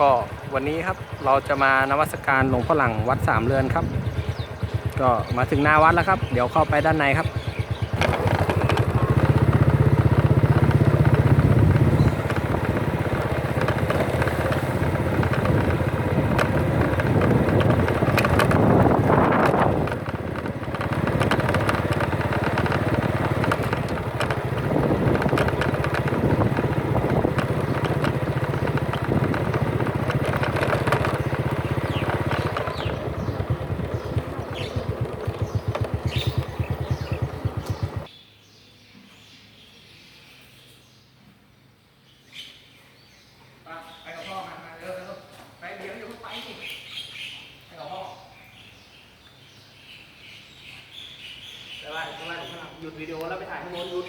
ก็วันนี้ครับเราจะมานวัสการหลวงพ่อหลังวัดสามเรือนครับ ก็มาถึงหน้าวัดแล้วครับ เดี๋ยวเข้าไปด้านในครับ ไปกับพ่อมาเร็วๆไปเดี๋ยวอยู่ไปสิไปกับพ่อ เดี๋ยวว่าเดี๋ยวว่าหยุดวิดีโอแล้วไปถ่ายข้างโน้นหยุด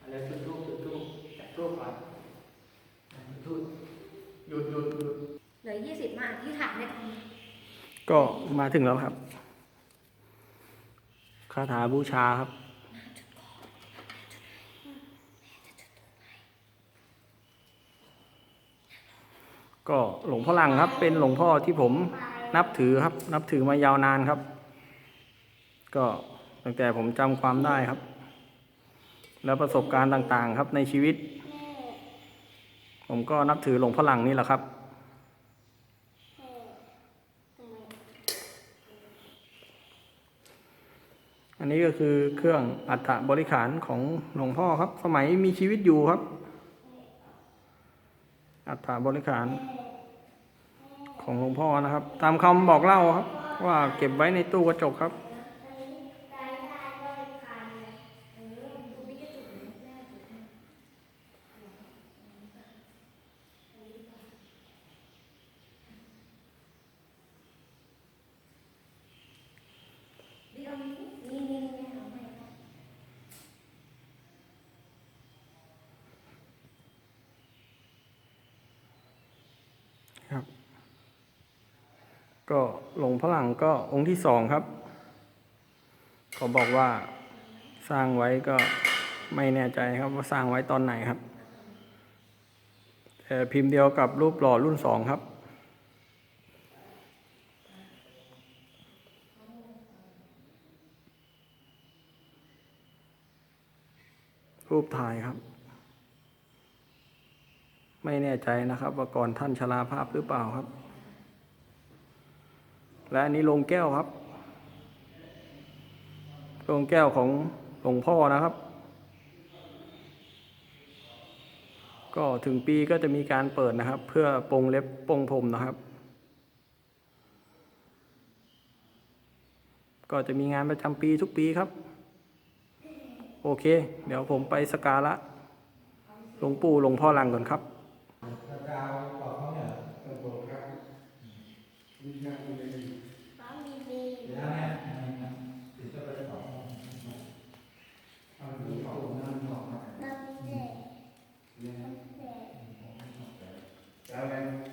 อะไรจุดรูปจุดรูปจับรูปก่อนจุดหยุดหยุดหยุดเหลือยี่สิบมาที่ถามในตรงนี้ก็มาถึงแล้วครับ คาถาบูชาครับ ก็หลวงพ่อหลังครับ เป็นหลวงพ่อที่ผมนับถือครับ นับถือมายาวนานครับ ก็ตั้งแต่ผมจำความได้ครับ แล้วประสบการณ์ต่างๆครับในชีวิต ผมก็นับถือหลวงพ่อหลังนี่แหละครับ อันนี้ก็คือเครื่องอัฐบริขารของหลวงพ่อครับ สมัยมีชีวิตอยู่ครับ อัฐาบริขารของหลวงพ่อนะครับ ตามคำบอกเล่าครับ ว่าเก็บไว้ในตู้กระจกครับ นี่เอานี้นี่นี่นี่เอาไป ครับ ก็หลวงพ่อหลังก็องค์ที่สองครับเขาบอกว่าสร้างไว้ก็ไม่แน่ใจครับว่าสร้างไว้ตอนไหนครับแต่พิมพ์เดียวกับรูปหล่อรุ่นสองครับ รูปถ่ายครับ ไม่แน่ใจนะครับ ว่าก่อนท่านชราภาพหรือเปล่าครับ และอันนี้โลงแก้วครับโลงแก้วของหลวงพ่อนะครับ ก็ถึงปีก็จะมีการเปิดนะครับ เพื่อปรงเล็บปรงผมนะครับ ก็จะมีงานประจำปีทุกปีครับ โอเค เดี๋ยวผมไปสกการะหลวงปู่หลวงพ่อลังก่อนครับ Amen.